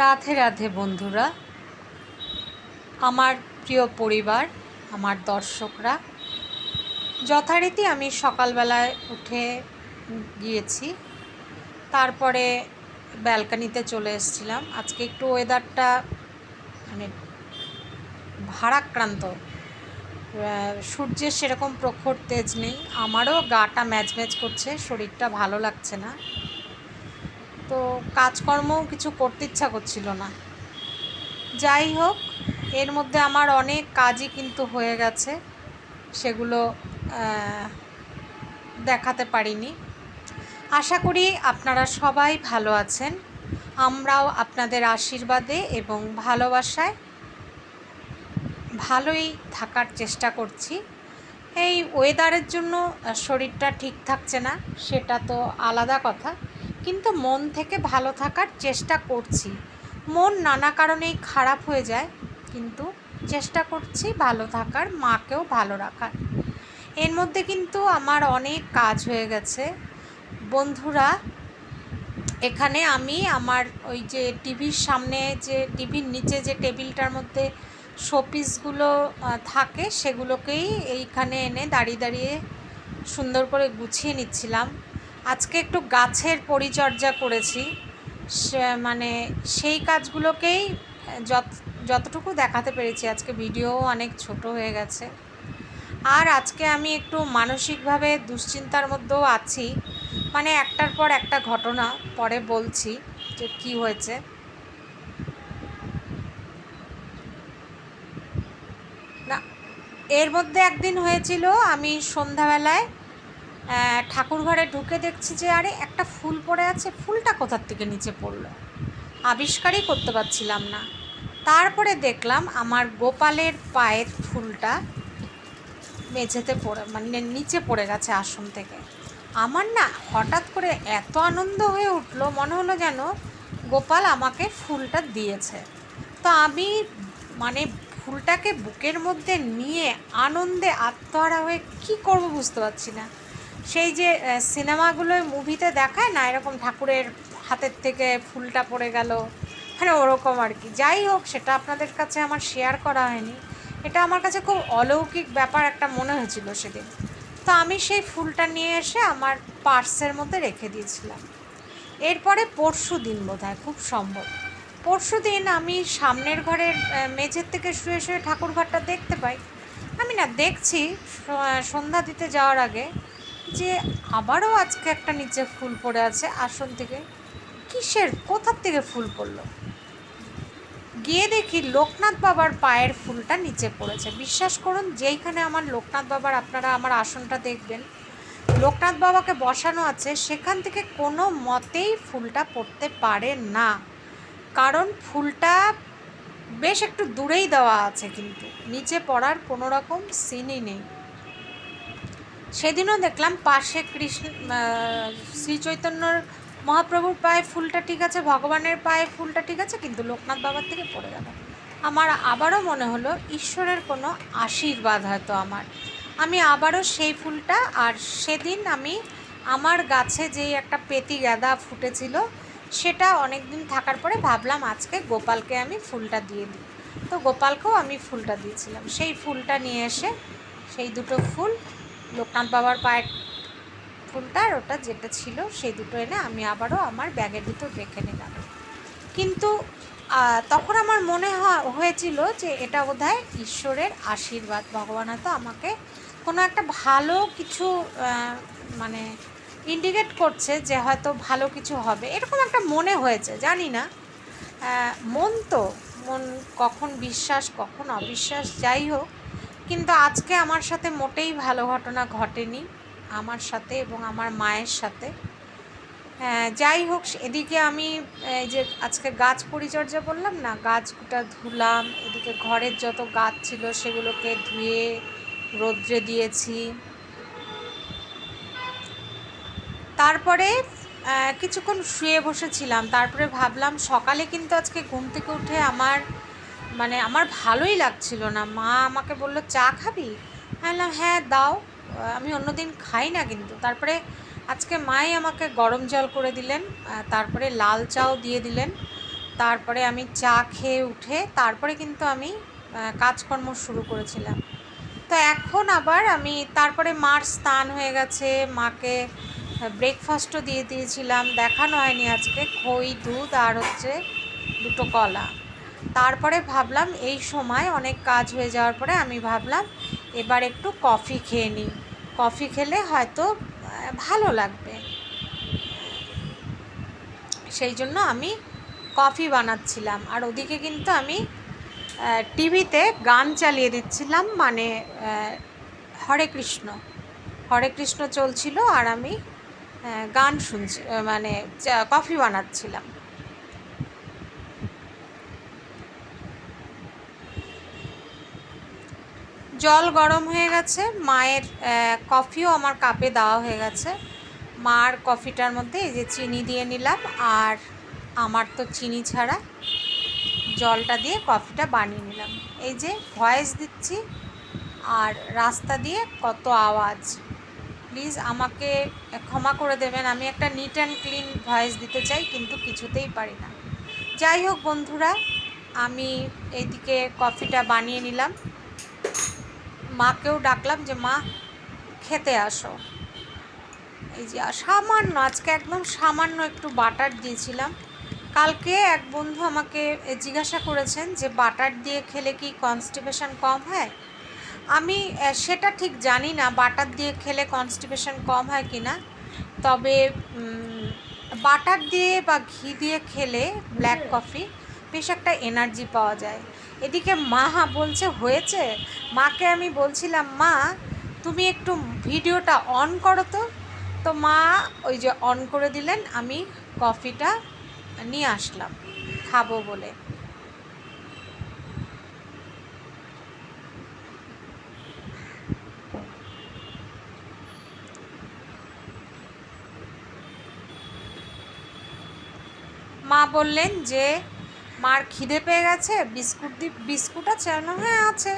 রাধে রাধে বন্ধুরা। আমার প্রিয় পরিবার, আমার দর্শকরা, যথারীতি আমি সকালবেলায় উঠে গিয়েছি। তারপরে ব্যালকানিতে চলে এসেছিলাম। আজকে একটু ওয়েদারটা মানে ভারাক্রান্ত। সূর্যের সেরকম প্রখর তেজ নেই। আমারও গাটা ম্যাচ ম্যাচ করছে, শরীরটা ভালো লাগছে না। তো কাজকর্মও কিছু করতে ইচ্ছা করছিল না। যাই হোক, এর মধ্যে আমার অনেক কাজই কিন্তু হয়ে গেছে, সেগুলো দেখাতে পারিনি। আশা করি আপনারা সবাই ভালো আছেন। আমরাও আপনাদের আশীর্বাদে এবং ভালোবাসায় ভালোই থাকার চেষ্টা করছি। এই ওয়েদারের জন্য শরীরটা ঠিক থাকছে না, সেটা তো আলাদা কথা। কিন্তু মন থেকে ভালো থাকার চেষ্টা করছি। মন নানা কারণেই খারাপ হয়ে যায়, কিন্তু চেষ্টা করছি ভালো থাকার, মাকেও ভালো রাখার। এর মধ্যে কিন্তু আমার অনেক কাজ হয়ে গেছে। বন্ধুরা, এখানে আমি আমার ওই যে টিভির সামনে যে, টিভির নিচে যে টেবিলটার মধ্যে শোপিসগুলো থাকে, সেগুলোকেই এইখানে এনে দাঁড়িয়ে দাঁড়িয়ে সুন্দর করে গুছিয়ে নিচ্ছিলাম। আজকে একটু গাছের পরিচর্যা করেছি। মানে সেই কাজগুলোকেই যত, যতটুকু দেখাতে পেরেছি আজকে ভিডিও অনেক ছোট হয়ে গেছে। আর আজকে আমি একটু মানসিকভাবে দুশ্চিন্তার মধ্যেও আছি। মানে একটার পর একটা ঘটনা পরে বলছি যে কি হয়েছে। না, এর মধ্যে একদিন হয়েছিল আমি সন্ধ্যাবেলায় আহ, ঠাকুর ঘরে ঢুকে দেখছি যে আরে একটা ফুল পড়ে আছে। ফুলটা কোথার থেকে নিচে পড়ল? আবিষ্কারই করতে পারছিলাম না। তারপরে দেখলাম আমার গোপালের পায়ের ফুলটা মেঝেতে পড়ে মানে নিচে পড়ে গেছে আসন থেকে। আমার না হঠাৎ করে এত আনন্দ হয়ে উঠল মনে হলো যেন গোপাল আমাকে ফুলটা দিয়েছে। তো আমি মানে ফুলটাকে বুকের মধ্যে নিয়ে আনন্দে আত্মহারা হয়ে কি করব বুঝতে পারছি না। সেই যে সিনেমাগুলোয় মুভিতে দেখায় না, এরকম ঠাকুরের হাতের থেকে ফুলটা পড়ে গেল মানে ওরকম আর কি। যাই হোক, সেটা আপনাদের কাছে আমার শেয়ার করা হয়নি। এটা আমার কাছে খুব অলৌকিক ব্যাপার একটা মনে হয়েছিল সেদিন। তো আমি সেই ফুলটা নিয়ে এসে আমার পার্সের মধ্যে রেখে দিয়েছিলাম। এরপরে পরশু দিন বোধ খুব সম্ভব। পরশু দিন আমি সামনের ঘরের মেঝের থেকে শুয়ে শুয়ে ঠাকুর ঘরটা দেখতে পাই। আমি না দেখছি সন্ধ্যা দিতে যাওয়ার আগে যে আবারও আজকে একটা নিচে ফুল পড়ে আছে আসন থেকে, কিসের, কোথার থেকে ফুল পড়ল? গিয়ে দেখি লোকনাথ বাবার পায়ের ফুলটা নিচে পড়েছে। বিশ্বাস করুন, যেইখানে আমার লোকনাথ বাবার, আপনারা আমার আসনটা দেখবেন, লোকনাথ বাবাকে বসানো আছে, সেখান থেকে কোনো মতেই ফুলটা পড়তে পারে না। কারণ ফুলটা বেশ একটু দূরেই দেওয়া আছে কিন্তু, নিচে পড়ার কোনো রকম সিনই নেই। সেদিনও দেখলাম পাশে কৃষ্ণ শ্রী চৈতন্যর মহাপ্রভুর পায়ে ফুলটা ঠিক আছে, ভগবানের পায়ে ফুলটা ঠিক আছে, কিন্তু লোকনাথ বাবার থেকে পড়ে গেল। আমার আবারও মনে হলো, ঈশ্বরের কোনো আশীর্বাদ হয়তো আমার। আমি আবারও সেই ফুলটা, আর সেদিন আমি আমার গাছে যেই একটা পেতি গাঁদা ফুটেছিল, সেটা অনেক দিন থাকার পরে ভাবলাম আজকে গোপালকে আমি ফুলটা দিয়ে দিই। তো গোপালকেও আমি ফুলটা দিয়েছিলাম। সেই ফুলটা নিয়ে এসে সেই দুটো ফুল লোকনাথ বাবার পায়ের ফুলটা আর ওটা যেটা ছিল, সেই দুটো এনে আমি আবারও আমার ব্যাগের ভিতর রেখে নিলাম। কিন্তু তখন আমার মনে হয়- হয়েছিল যে এটা বোধহয় ঈশ্বরের আশীর্বাদ। ভগবান হয়তো আমাকে কোনো একটা ভালো কিছু মানে ইন্ডিকেট করছে যে হয়তো ভালো কিছু হবে। এরকম একটা মনে হয়েছে, জানি না। মন তো, মন কখন বিশ্বাস, কখন অবিশ্বাস, যাই হোক। কিন্তু আজকে আমার সাথে মোটেই ভালো ঘটনা ঘটেনি আমার সাথে এবং আমার মায়ের সাথে। হ্যাঁ, যাই হোক এদিকে আমি এই যে আজকে গাছ পরিচর্যা বললাম না গাছটা ধুলাম এদিকে ঘরের যত গাছ ছিল সেগুলোকে ধুয়ে রোদ্রে দিয়েছি। তারপরে কিছুক্ষণ শুয়ে বসেছিলাম তারপরে ভাবলাম সকালে কিন্তু আজকে ঘুম থেকে উঠে আমার মানে আমার ভালোই লাগছিল না। মা আমাকে বলল, চা খাবি? আমি বললাম হ্যাঁ দাও। আমি অন্যদিন খাই না কিন্তু। তারপরে আজকে মাই আমাকে গরম জল করে দিলেন তারপরে লাল চাও দিয়ে দিলেন। তারপরে আমি চা খেয়ে উঠে তারপরে কিন্তু আমি কাজকর্ম শুরু করেছিলাম। তো এখন আবার আমি তারপরে মার স্নান হয়ে গেছে, মাকে ব্রেকফাস্টও দিয়ে দিয়েছিলাম। দেখানো হয়নি আজকে, খই, দুধ আর হচ্ছে দুটো কলা। তারপরে ভাবলাম এই সময় অনেক কাজ হয়ে যাওয়ার পরে আমি ভাবলাম এবার একটু কফি খেয়ে নিই। কফি খেলে হয়তো ভালো লাগবে। সেই জন্য আমি কফি বানাচ্ছিলাম। আর ওদিকে কিন্তু আমি টিভিতে গান চালিয়ে দিচ্ছিলাম মানে হরে কৃষ্ণ। হরে কৃষ্ণ চলছিল আর আমি গান শুনছি মানে কফি বানাচ্ছিলাম। জল গরম হয়ে গেছে। মায়ের কফিও আমার কাপে দেওয়া হয়ে গেছে। মার কফিটার মধ্যে এই যে চিনি দিয়ে নিলাম আর আমার তো চিনি ছাড়া জলটা দিয়ে কফিটা বানিয়ে নিলাম। এই যে ভয়েস দিচ্ছি আর রাস্তা দিয়ে কত আওয়াজ। প্লিজ আমাকে ক্ষমা করে দেবেন, আমি একটা নিট অ্যান্ড ক্লিন ভয়েস দিতে চাই, কিন্তু কিছুতেই পারি না। যাই হোক বন্ধুরা, আমি এইদিকে কফিটা বানিয়ে নিলাম। মাকেও ডাকলাম যে, মা, খেতে আসো। এই যে সামান্য, আজকে একদম সামান্য একটু বাটার দিয়েছিলাম। কালকে এক বন্ধু আমাকে জিজ্ঞাসা করেছেন যে, বাটার দিয়ে খেলে কি কনস্টিপেশন কম হয়? আমি সেটা ঠিক জানি না, বাটার দিয়ে খেলে কনস্টিপেশন কম হয় কি না। তবে বাটার দিয়ে বা ঘি দিয়ে খেলে ব্ল্যাক কফি বেশ একটা এনার্জি পাওয়া যায়। এদিকে মা হা বলছে, হয়েছে? মাকে আমি বলছিলাম, মা, তুমি একটু ভিডিওটা অন করো তো। তো মা ওই যে অন করে দিলেন, আমি কফিটা নিয়ে আসলাম, খাব বলে। মা বললেন যে মার খিদে পেয়ে গেছে বিস্কুট দি বিস্কুট আছে? বললাম, হ্যাঁ আছে।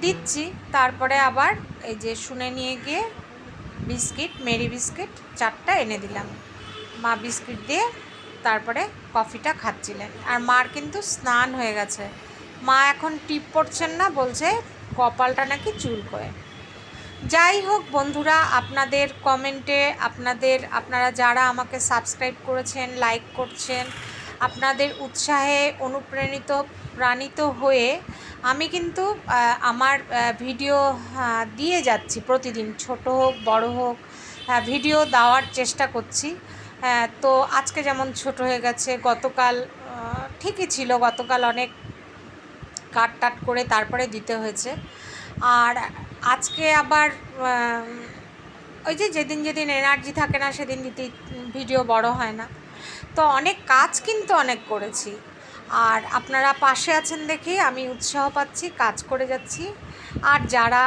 দিচ্ছি। তারপরে আবার এই যে শুনে নিয়ে গিয়ে বিস্কিট মেরি বিস্কিট চারটা এনে দিলাম। মা বিস্কিট দিয়ে তারপরে কফিটা খাচ্ছিলেন। আর মার কিন্তু স্নান হয়ে গেছে। মা এখন টিপ পড়ছেন না বলছে কপালটা নাকি চুল করে। যাই হোক বন্ধুরা আপনাদের কমেন্টে আপনাদের আপনারা যারা আমাকে সাবস্ক্রাইব করেছেন লাইক করছেন আপনাদের উৎসাহে অনুপ্রাণিত, প্রাণিত হয়ে আমি কিন্তু আমার ভিডিও দিয়ে যাচ্ছি প্রতিদিন, ছোট হোক, বড় হোক ভিডিও দেওয়ার চেষ্টা করছি। তো আজকে যেমন ছোট হয়ে গেছে, গতকাল ঠিকই ছিল, গতকাল অনেক কাট টাট করে তারপরে দিতে হয়েছে। আর আজকে আবার ওই যে যেদিন যেদিন এনার্জি থাকে না, সেদিন দিতে ভিডিও বড় হয় না। তো অনেক কাজ কিন্তু অনেক করেছি। আর আপনারা পাশে আছেন দেখেই আমি উৎসাহ পাচ্ছি, কাজ করে যাচ্ছি। আর যারা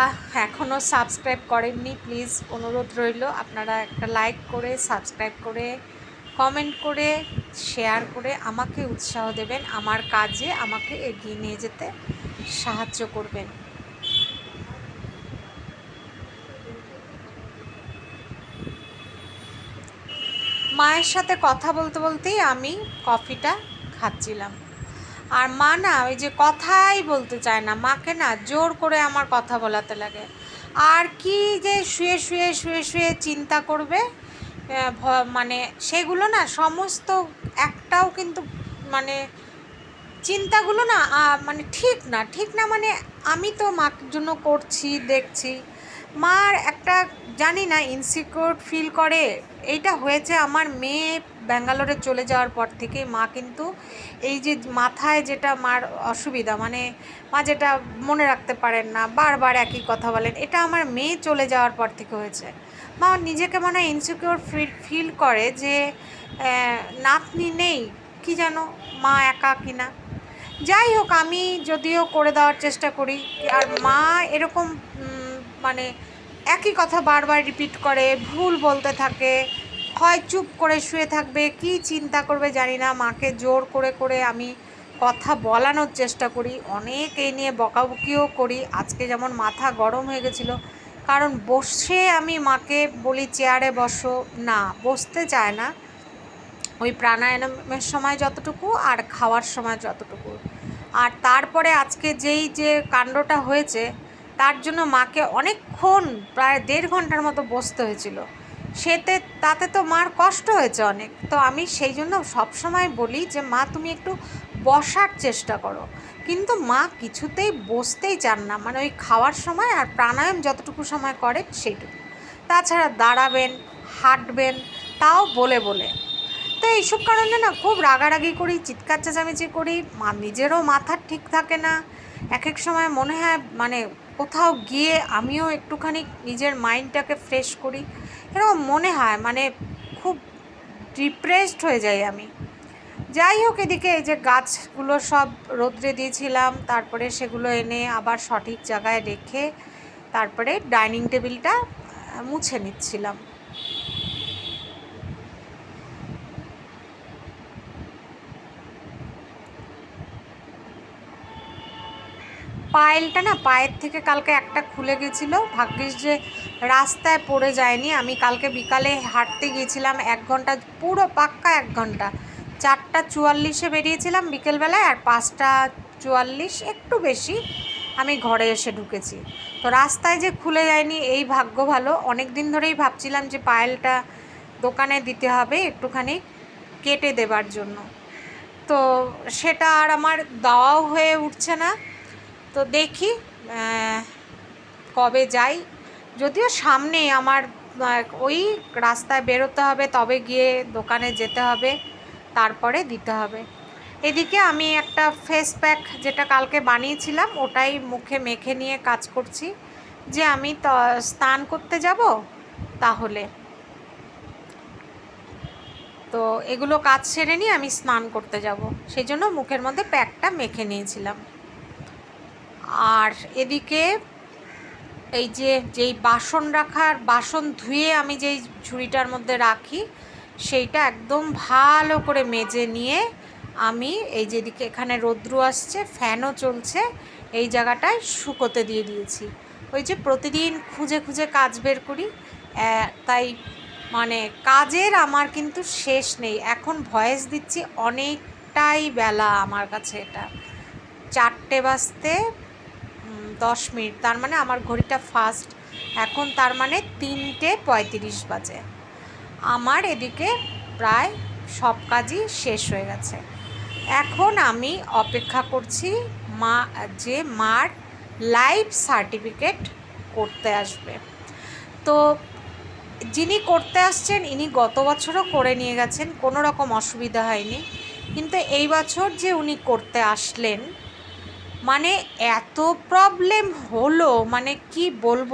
এখনও সাবস্ক্রাইব করেননি, প্লিজ অনুরোধ রইল, আপনারা একটা লাইক করে, সাবস্ক্রাইব করে, কমেন্ট করে, শেয়ার করে আমাকে উৎসাহ দেবেন, আমার কাজে আমাকে এগিয়ে নিয়ে যেতে সাহায্য করবেন। মায়ের সাথে কথা বলতে বলতেই আমি কফিটা খাচ্ছিলাম। আর মা না ওই যে কথাই বলতে চায় না, মাকে না জোর করে আমার কথা বলাতে লাগে। আর কি যে শুয়ে শুয়ে শুয়ে শুয়ে চিন্তা করবে মানে সেগুলো না সমস্ত একটাও কিন্তু মানে চিন্তাগুলো না মানে ঠিক না। ঠিক না মানে আমি তো মার জন্য করছি, দেখছি। মার একটা, জানি না ইনসিকিউর ফিল করে। এইটা হয়েছে আমার মেয়ে ব্যাঙ্গালোরে চলে যাওয়ার পর থেকে মা কিন্তু এই যে মাথায় যেটা মার অসুবিধা মানে মা যেটা মনে রাখতে পারেন না, বারবার একই কথা বলেন, এটা আমার মেয়ে চলে যাওয়ার পর থেকে হয়েছে। মা নিজেকে মনে হয় ইনসিকিউর ফিল ফিল করে যে নাতনি নেই, কি যেন, মা একা কিনা যাই হোক, আমি যদিও করে দেওয়ার চেষ্টা করি, আর মা এরকম একই কথা বারবার রিপিট করে, ভুল বলতে থাকে, হয় চুপ করে শুয়ে থাকবে, কি চিন্তা করবে জানি না, মাকে জোর করে করে আমি কথা বলানোর চেষ্টা করি, অনেক এই নিয়ে বকাবকিও করি, আজকে যেমন মাথা গরম হয়ে গেছিল, কারণ বসে আমি মাকে বলি চেয়ারে বসো, না, বসতে চায় না, ওই প্রাণায়ামের সময় যতটুকু আর খাওয়ার সময় যতটুকু। আর তারপরে আজকে যেই যে কাণ্ডটা হয়েছে তার জন্য মাকে অনেকক্ষণ প্রায় দেড় ঘণ্টার মতো বসতে হয়েছিল। সেতে, তাতে তো মার কষ্ট হয়েছে অনেক। তো আমি সেই জন্য সবসময় বলি যে, মা, তুমি একটু বসার চেষ্টা করো। কিন্তু মা কিছুতেই বসতেই চান না। মানে ওই খাওয়ার সময় আর প্রাণায়াম যতটুকু সময় করে সেইটুকু। তাছাড়া দাঁড়াবেন, হাঁটবেন, তাও বলে বলে। তো এইসব কারণে না খুব রাগারাগি করি, চিৎকার চেঁচামেচি করি। মা নিজেরও মাথা ঠিক থাকে না। এক এক সময় মনে হয় মানে কোথাও গিয়ে আমিও একটুখানি নিজের মাইন্ডটাকে ফ্রেশ করি। এরকম মনে হয় মানে খুব ডিপ্রেসড হয়ে যাই আমি। যাই হোক এদিকে এই যে গাছগুলো সব রোদ্রে দিয়েছিলাম, তারপরে সেগুলো এনে আবার সঠিক জায়গায় রেখে তারপরে ডাইনিং টেবিলটা মুছে নিচ্ছিলাম। পায়েলটা না, পায়ের থেকে কালকে একটা খুলে গেছিল। ভাগ্যিস যে রাস্তায় পড়ে যায়নি। আমি কালকে বিকালে হাঁটতে গিয়েছিলাম এক ঘণ্টা, পুরো পাক্কা এক ঘণ্টা। চারটা চুয়াল্লিশে বেরিয়েছিলাম বিকেলবেলায় আর পাঁচটা চুয়াল্লিশ একটু বেশি আমি ঘরে এসে ঢুকেছি। তো রাস্তায় যে খুলে যায়নি, এই ভাগ্য ভালো। অনেক দিন ধরেই ভাবছিলাম যে পায়েলটা দোকানে দিতে হবে একটুখানি কেটে দেবার জন্য। তো সেটা আর আমার দেওয়াও হয়ে উঠছে না। তো দেখি কবে যাই। যদিও সামনে আমার ওই রাস্তায় বেরোতে হবে, তবে গিয়ে দোকানে যেতে হবে, তারপরে দিতে হবে। এদিকে আমি একটা ফেস প্যাক যেটা কালকে বানিয়েছিলাম, ওটাই মুখে মেখে নিয়ে কাজ করছি। যে আমি স্নান করতে যাব তাহলে। তো এগুলো কাজ সেরে নিয়ে আমি স্নান করতে যাব। সেই জন্য মুখের মধ্যে প্যাকটা মেখে নিয়েছিলাম। আর এদিকে এই যে, যেই বাসন রাখার, বাসন ধুয়ে আমি যেই ঝুড়িটার মধ্যে রাখি, সেইটা একদম ভালো করে মেজে নিয়ে আমি এই যেদিকে এখানে রৌদ্র আসছে, ফ্যানও চলছে, এই জায়গাটায় শুকোতে দিয়ে দিয়েছি। ওই যে প্রতিদিন খুঁজে খুঁজে কাজ বের করি তাই মানে কাজের আমার কিন্তু শেষ নেই। এখন ভয়েস দিচ্ছি অনেকটাই বেলা আমার কাছে এটা। চারটে বাজতে দশ মিনিট। তার মানে আমার ঘড়িটা ফাস্ট এখন তার মানে তিনটে পঁয়ত্রিশ বাজে। আমার এদিকে প্রায় সব কাজই শেষ হয়ে গেছে। এখন আমি অপেক্ষা করছি মা, যে মার লাইফ সার্টিফিকেট করতে আসবে। তো যিনি করতে আসছেন, ইনি গত বছরও করে নিয়ে গেছেন, কোনো রকম অসুবিধা হয়নি। কিন্তু এই বছর যে উনি করতে আসলেন মানে এত প্রবলেম হলো মানে কি বলব?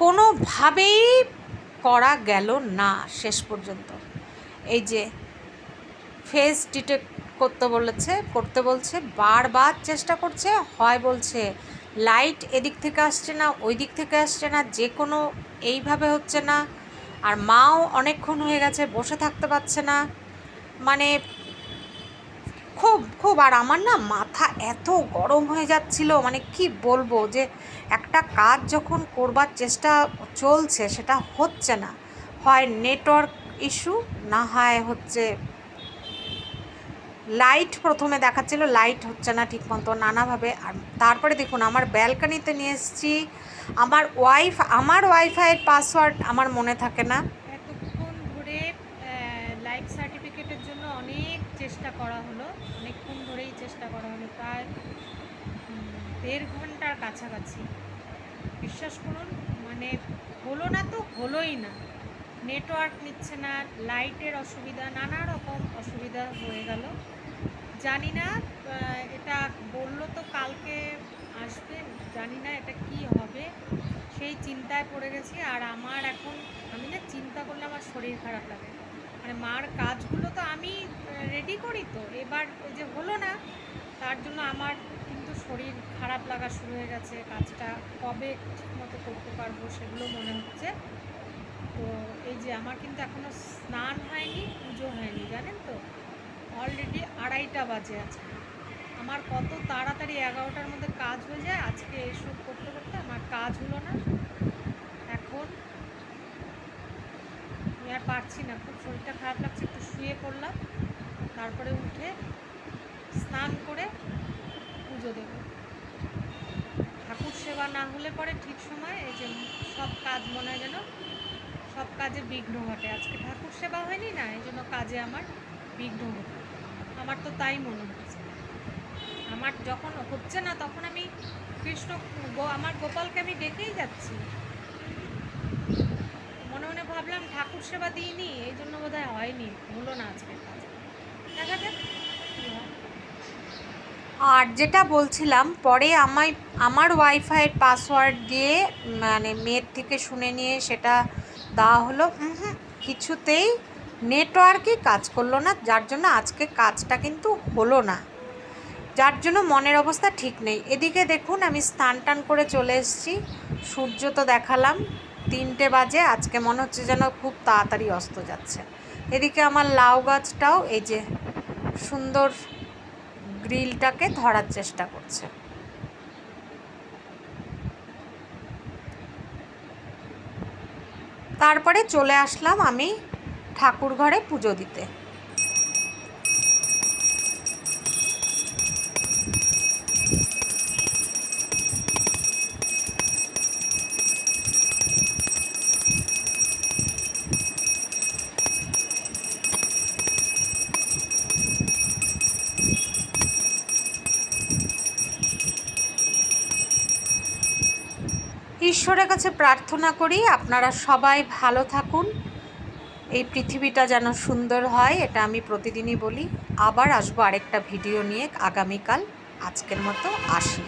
কোনোভাবেই করা গেল না শেষ পর্যন্ত। এই যে ফেস ডিটেক্ট করতে বলেছে, করতে বলছে, বারবার চেষ্টা করছে, হয় বলছে লাইট এদিক থেকে আসছে না ওই দিক থেকে আসছে না, যে কোনো এইভাবে হচ্ছে না, আর মাও অনেকক্ষণ হয়ে গেছে, বসে থাকতে পারছে না। মানে খুব খুব। আর আমার না মাথা এত গরম হয়ে যাচ্ছিল মানে কি বলব যে একটা কাজ যখন করবার চেষ্টা চলছে সেটা হচ্ছে না। হয় নেটওয়ার্ক ইস্যু না হয় হচ্ছে লাইট প্রথমে দেখাচ্ছিল লাইট হচ্ছে না ঠিক মতো নানাভাবে। আর তারপরে দেখুন, আমার ব্যালকানিতে নিয়ে এসেছি। আমার ওয়াইফ আমার ওয়াইফাইয়ের পাসওয়ার্ড আমার মনে থাকে না। এতক্ষণ ধরে লাইফ সার্টিফিকেটের জন্য অনেক চেষ্টা করা হলো। চেষ্টা করা হলো প্রায় দেড় ঘণ্টার কাছাকাছি। বিশ্বাস করুন মানে হলো না তো হলোই না। নেটওয়ার্ক নিচ্ছে না, লাইটের অসুবিধা, নানা রকম অসুবিধা হয়ে গেল। জানি না এটা বলল তো কালকে আসবে, জানি না এটা কি হবে। সেই চিন্তায় পড়ে গেছি, আর আমার এখন, আমি না চিন্তা করলে আমার শরীর খারাপ লাগে। মানে মার কাজগুলো তো আমি রেডি করি তো। এবার ওই যে হলো না, তার জন্য আমার কিন্তু শরীর খারাপ লাগা শুরু হয়ে গেছে। কাজটা কবে ঠিকমতো করতে পারব সেগুলো মনে হচ্ছে। তো এই যে আমার কিন্তু এখনও স্নান হয়নি, পুজো হয়নি, জানেন তো? অলরেডি আড়াইটা বাজে আছে আমার কত তাড়াতাড়ি এগারোটার মধ্যে কাজ হয়ে যায়, আজকে এসব করতে করতে আমার কাজ হলো না। এখন আমি আর পারছি না, খুব শরীরটা খারাপ লাগছে, একটু শুয়ে পড়লাম। তারপরে উঠে স্নান করে পুজো দেব। ঠাকুর সেবা না হলে পরে ঠিক সময় এই যে সব কাজ মনে হয় যেন, সব কাজে বিঘ্ন ঘটে। আজকে ঠাকুর সেবা হয়নি না, এই জন্য কাজে আমার বিঘ্ন ঘটে। আমার তো তাই মনে হচ্ছে। আমার যখন হচ্ছে না, তখন আমি কৃষ্ণ আমার গোপালকে আমি ডেকেই যাচ্ছি। মনে মনে ভাবলাম ঠাকুর সেবা দিইনি, এই জন্য বোধহয় হয়নি, হলো না আজকে আর যেটা বলছিলাম, পরে আমায়, আমার ওয়াইফাইয়ের পাসওয়ার্ড দিয়ে মানে মেয়ের থেকে শুনে নিয়ে সেটা দেওয়া হলো। কিছুতেই নেটওয়ার্কই কাজ করল না, যার জন্য আজকে কাজটা কিন্তু হলো না। যার জন্য মনের অবস্থা ঠিক নেই। এদিকে দেখুন, আমি স্নান টান করে চলে এসেছি। সূর্য তো দেখালাম। তিনটে বাজে, আজকে মনে হচ্ছে যেন খুব তাড়াতাড়ি অস্ত যাচ্ছে। এদিকে আমার লাউ গাছটাও এই যে সুন্দর গ্রিলটাকে ধরার চেষ্টা করছে। তারপরে চলে আসলাম আমি ঠাকুর ঘরে পুজো দিতে। ঈশ্বরের কাছে প্রার্থনা করি আপনারা সবাই ভালো থাকুন। এই পৃথিবীটা যেন সুন্দর হয়, এটা আমি প্রতিদিনই বলি। আবার আসব আরেকটা ভিডিও নিয়ে আগামীকাল। আজকের মতো আসি।